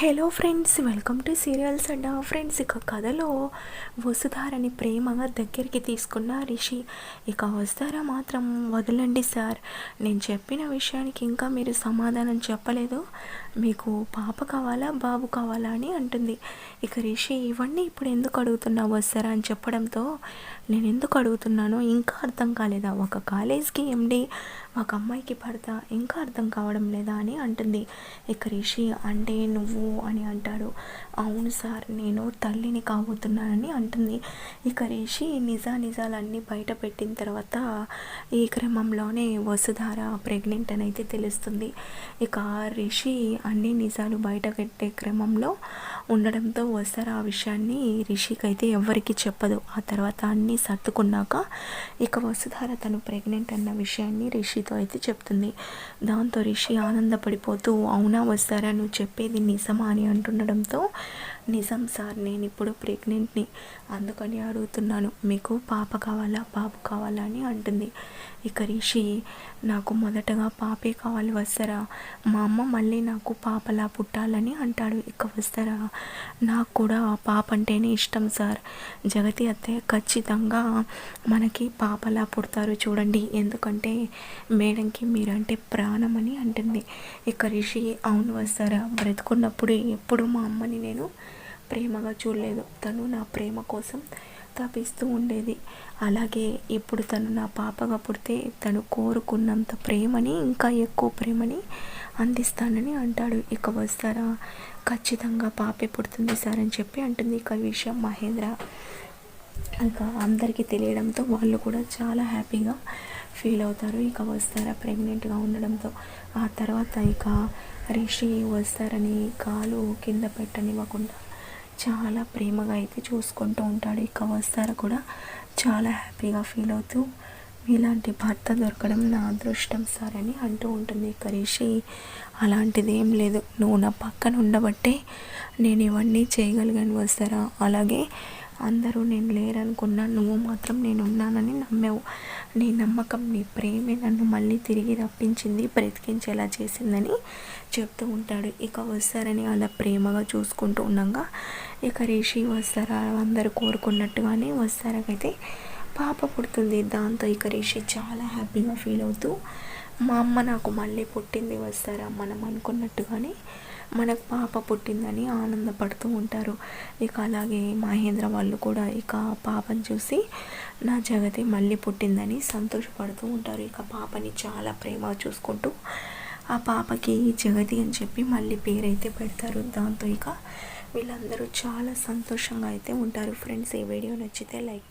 Hello friends welcome to serials and friends ఇక కథలో వసుధారని ప్రేమగా దగ్గరికి తీసుకున్న రిషి ఇక వసుధార మాత్రం వదలండి సార్. నేను చెప్పిన విషయానికి ఇంకా మీరు సమాధానం చెప్పలేదు. మీకు పాప కావాలా బాబు కావాలా అని అంటుంది. ఇక రిషి ఇవన్నీ ఇప్పుడు ఎందుకు అడుగుతున్నావు వస్తారా అని చెప్పడంతో నేను ఎందుకు అడుగుతున్నానో ఇంకా అర్థం కాలేదా? ఒక కాలేజ్కి ఎండి ఒక అమ్మాయికి పడతా ఇంకా అర్థం కావడం లేదా? అని అంటుంది. ఇక రిషి అంటే నువ్వు? అని అంటాడు. అవును సార్ నేను తల్లిని కాబోతున్నానని అంటుంది. ఇక రిషి నిజా నిజాలన్నీ బయట పెట్టిన తర్వాత ఈ క్రమంలోనే వసుధార ప్రెగ్నెంట్ అని అయితే తెలుస్తుంది. ఇక రిషి అన్ని నిజాలు బయట పెట్టే క్రమంలో ఉండడంతో వస్తారు ఆ విషయాన్ని రిషికి అయితే ఎవరికి చెప్పదు. ఆ తర్వాత అన్నీ సర్దుకున్నాక ఇక వసుధార తను ప్రెగ్నెంట్ అన్న విషయాన్ని రిషితో అయితే చెప్తుంది. దాంతో రిషి ఆనందపడిపోతూ అవునా వస్తారా? నువ్వు చెప్పేది నిజమా? అని అంటుండడంతో నిజం సార్ నేను ఇప్పుడు ప్రెగ్నెంట్ని. అందుకని అడుగుతున్నాను. మీకు పాప కావాలా? బాబు కావాలా? అని అంటుంది. ఇక రిషి నాకు మొదటగా పాపే కావాలి వస్తారా? మా అమ్మ మళ్ళీ నాకు పాపలా పుట్టాలని అంటాడు. ఇక వస్తారా? నాకు కూడా పాప అంటేనే ఇష్టం సార్. జగతి అత్తయ్య ఖచ్చితంగా మనకి పాపలా పుడతారు చూడండి. ఎందుకంటే మేడంకి మీరంటే ప్రాణం అని అంటుంది. ఇక రిషి అవును వస్తారా? బ్రతుకున్నప్పుడు ఎప్పుడు మా అమ్మని నేను ప్రేమగా చూడలేదు. తను నా ప్రేమ కోసం తపిస్తూ ఉండేది. అలాగే ఇప్పుడు తను నా పాపగా పుడితే తను కోరుకున్నంత ప్రేమని ఇంకా ఎక్కువ ప్రేమని అందిస్తానని అంటాడు. ఇక వస్తారా? ఖచ్చితంగా పాపే పుడుతుంది సార్ అని చెప్పి అంటుంది ఇక విషయం మహేంద్ర. ఇంకా అందరికీ తెలియడంతో వాళ్ళు కూడా చాలా హ్యాపీగా ఫీల్ అవుతారు. ఇక వస్తారా? ప్రెగ్నెంట్గా ఉండడంతో. ఆ తర్వాత ఇక రిషి వస్తారని కాలు కింద పెట్టనివ్వకుండా చాలా ప్రేమగా అయితే చూసుకుంటూ ఉంటాడు. ఇక వస్తారా కూడా చాలా హ్యాపీగా ఫీల్ అవుతూ ఇలాంటి భర్త దొరకడం నా అదృష్టం సార్ అని అంటూ ఉంటుంది. కరీషి అలాంటిది ఏం లేదు. నువ్వు నా పక్కన ఉండబట్టే నేను ఇవన్నీ చేయగలిగాను వస్తారా అలాగే అందరూ నేను లేరనుకున్నా నువ్వు మాత్రం నేను ఉన్నానని నమ్మావు. నీ నమ్మకం నీ ప్రేమే నన్ను మళ్ళీ తిరిగి రప్పించింది బ్రతికించేలా చేసిందని చెప్తూ ఉంటాడు. ఇక వస్తారని అలా ప్రేమగా చూసుకుంటూ ఉండగా ఇక రిషి వస్తారా? అందరూ కోరుకున్నట్టుగానే వస్తారకైతే పాప పుడుతుంది. దాంతో ఇక రిషి చాలా హ్యాపీగా ఫీల్ అవుతూ మా అమ్మ నాకు మళ్ళీ పుట్టింది వస్తారా? మనం అనుకున్నట్టుగానే మనకు పాప పుట్టిందని ఆనందపడుతూ ఉంటారు. ఇక అలాగే మహేంద్ర వాళ్ళు కూడా ఇక పాపను చూసి నా జగతి మళ్ళీ పుట్టిందని సంతోషపడుతూ ఉంటారు. ఇక పాపని చాలా ప్రేమ చూసుకుంటూ ఆ పాపకి జగతి అని చెప్పి మళ్ళీ పేరైతే పెడతారు. దాంతో ఇక వీళ్ళందరూ చాలా సంతోషంగా అయితే ఉంటారు. ఫ్రెండ్స్ ఈ వీడియో నచ్చితే లైక్